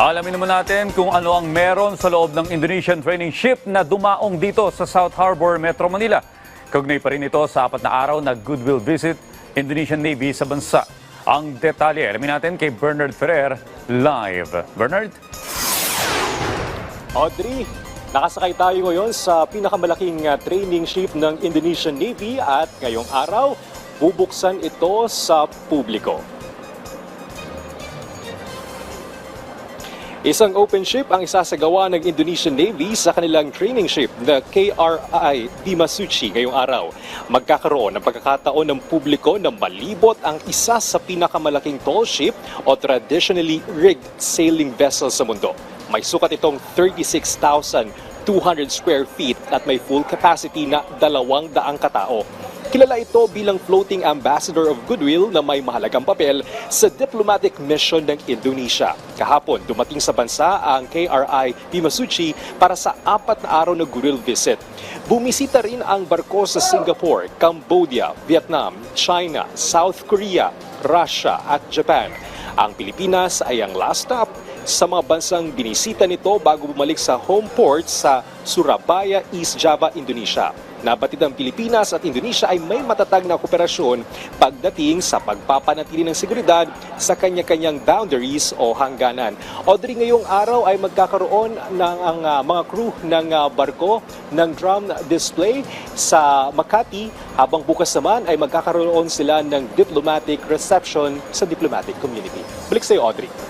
Alamin naman natin kung ano ang meron sa loob ng Indonesian training ship na dumaong dito sa South Harbor, Metro Manila. Kaugnay pa rin ito sa apat na araw na goodwill visit Indonesian Navy sa bansa. Ang detalye, alamin natin kay Bernard Ferrer live. Bernard? Audrey, nakasakay tayo ngayon sa pinakamalaking uh, training ship ng Indonesian Navy at ngayong araw, bubuksan ito sa publiko. Isang open ship ang isasagawa ng Indonesian Navy sa kanilang training ship na KRI Bimasuchi ngayong araw. Magkakaroon ng pagkakataon ng publiko na malibot ang isa sa pinakamalaking tall ship o traditionally rigged sailing vessel sa mundo. May sukat itong 36,200 square feet at may full capacity na 200 katao. Kilala ito bilang floating ambassador of goodwill na may mahalagang papel sa diplomatic mission ng Indonesia. Kahapon, dumating sa bansa ang KRI Bimasuchi para sa apat na araw na goodwill visit. Bumisita rin ang barko sa Singapore, Cambodia, Vietnam, China, South Korea, Russia at Japan. Ang Pilipinas ay ang last stop sa mga bansang binisita nito bago bumalik sa home port sa Surabaya, East Java, Indonesia. Nabatid ang Pilipinas at Indonesia ay may matatag na kooperasyon pagdating sa pagpapanatili ng seguridad sa kanya-kanyang boundaries o hangganan. Audrey, ngayong araw ay magkakaroon ng ang ah, mga crew ng ah, barko ng drum display sa Makati habang bukas naman ay magkakaroon sila ng diplomatic reception sa diplomatic community. Balik sa iyo, Audrey.